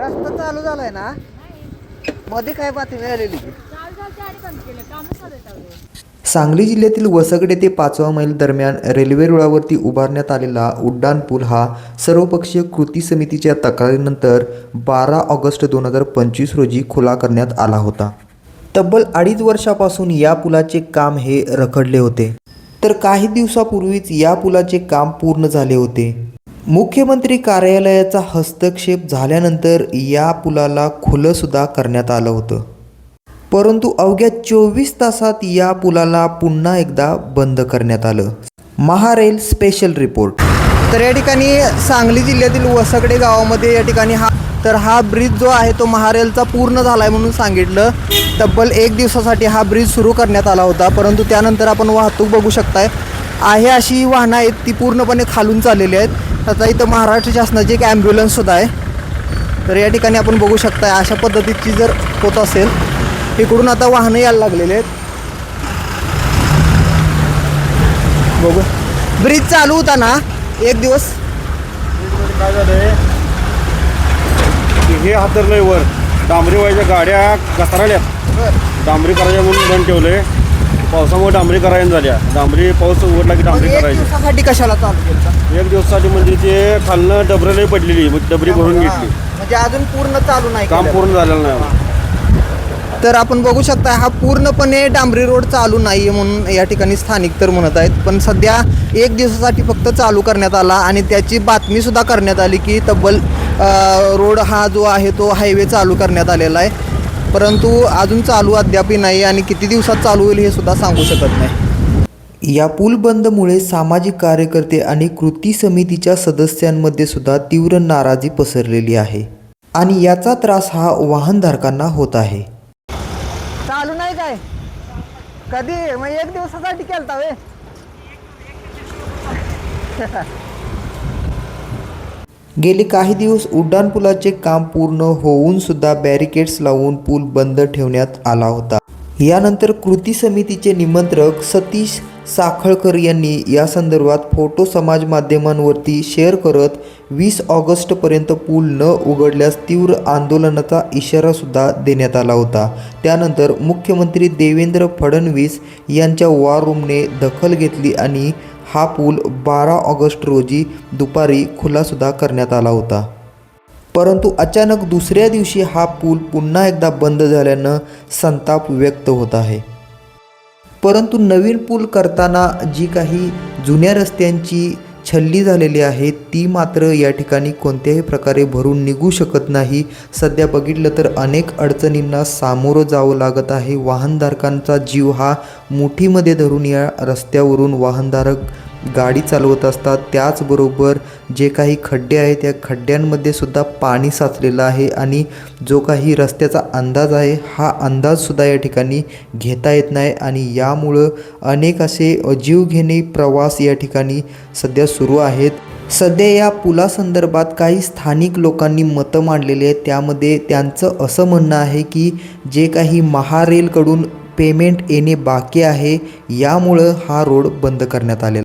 रस्ता चालू झालाय ना मध्ये काय बातमी आलेली सांगली जिल्ह्यातील वसगडे ते पाचवा मैल दरम्यान रेल्वे रुळावरती उभारण्यात आलेला उड्डाण पूल हा सर्वपक्षीय कृती समितीच्या तक्रारीनंतर बारा ऑगस्ट दोन हजार पंचवीस रोजी खुला करण्यात आला होता. तब्बल अडीच वर्षापासून या पुलाचे काम हे रखडले होते. तर काही दिवसापूर्वीच या पुलाचे काम पूर्ण झाले होते. मुख्यमंत्री कार्यालयाचा हस्तक्षेप झाल्यानंतर या पुलाला खुलं सुद्धा करण्यात आलं होतं. परंतु अवघ्या चोवीस तासात या पुलाला पुन्हा एकदा बंद करण्यात आलं. MahaRail special report. तर या ठिकाणी सांगली जिल्ह्यातील वसगडे गावामध्ये या ठिकाणी हा तर हा ब्रिज जो आहे तो महारेलचा पूर्ण झाला आहे म्हणून सांगितलं. तब्बल एक दिवसासाठी हा ब्रिज सुरू करण्यात आला होता. परंतु त्यानंतर आपण वाहतूक बघू शकताय. आहे अशी वाहनं आहेत ती पूर्णपणे खालून चाललेली आहेत. आता इथं महाराष्ट्र शासनाची एक ॲम्ब्युलन्ससुद्धा आहे. तर या ठिकाणी आपण बघू शकताय अशा पद्धतीची जर होत असेल इकडून आता वाहनं यायला लागलेले आहेत. बघू. ब्रिज चालू होता ना एक दिवस. काय झालंय की हे हातरलंय वर. डांबरी व्हायच्या गाड्या घसराल्यात. डांबरी करायच्या म्हणून बंद ठेवलंय. पावसामुळे डांबरी करायला झाल्या डांबरी पाऊस उघडला की डांबरी एक करायची. दिवसासाठी कशाला चालू केलं एक दिवसासाठी म्हणजे ते खालनं डबरलही पडलेली मग डबरी भरून घेतली. म्हणजे अजून पूर्ण चालू नाही काम केलं. पूर्ण झालेलं नाही. तर आपण बघू शकता हा पूर्णपणे डांबरी रोड चालू नाही आहे म्हणून या ठिकाणी स्थानिक तर म्हणत आहेत. पण सध्या एक दिवसासाठी फक्त चालू करण्यात आला आणि त्याची बातमीसुद्धा करण्यात आली की तब्बल अ, रोड हा जो आहे तो हायवे चालू करण्यात आलेला आहे. परंतु अजून चालू अद्यापही नाही आणि किती दिवसात चालू होईल हे सुद्धा सांगू शकत नाही. या पूल बंदमुळे सामाजिक कार्यकर्ते आणि कृती समितीच्या सदस्यांमध्ये सुद्धा तीव्र नाराजी पसरलेली आहे आणि याचा त्रास हा वाहनधारकांना होत आहे. चालू नाही काय? कधी? मग एक दिवसासाठी केलता वे गेले काही दिवस उड्डाणपुलाचे काम पूर्ण होऊन सुद्धा बॅरिकेड्स लावून पूल बंद ठेवण्यात आला होता. यानंतर कृती समितीचे निमंत्रक सतीश साखळकर यांनी या संदर्भात फोटो समाज माध्यमांवरती शेअर करत वीस ऑगस्टपर्यंत पूल न उघडल्यास तीव्र आंदोलनाचा इशारासुद्धा देण्यात आला होता. त्यानंतर मुख्यमंत्री देवेंद्र फडणवीस यांच्या वॉर रूमने दखल घेतली आणि हा पूल बारा ऑगस्ट रोजी दुपारी खुलासुद्धा करण्यात आला होता. परंतु अचानक दुसऱ्या दिवशी हा पूल पुन्हा एकदा बंद झाल्यानं संताप व्यक्त होत आहे. परंतु नवीन पूल करताना जी काही जुन्या रस्त्यांची छल्ली झालेली आहे. ती मात्र या ठिकाणी कोणत्याही प्रकारे भरून निघू शकत नाही. सध्या बघितलं तर अनेक अडचणींना सामोरं जावं लागत आहे. वाहनधारकांचा जीव हा मुठीमध्ये धरून या रस्त्यावरून वाहनधारक गाडी चालवत असतात. त्याचबरोबर जे काही खड्डे आहेत त्या खड्ड्यांमध्ये सुद्धा पाणी साचलेलं आहे आणि जो काही रस्त्याचा अंदाज आहे हा अंदाजसुद्धा या ठिकाणी घेता येत नाही आणि यामुळं अनेक असे अजीवघेणे प्रवास या ठिकाणी सध्या सुरू आहेत. सध्या या पुलासंदर्भात काही स्थानिक लोकांनी मतं मांडलेली आहेत. त्यामध्ये त्यांचं असं म्हणणं आहे की जे काही महारेलकडून पेमेंट येणे बाकी आहे यामुळं हा रोड बंद करण्यात आलेला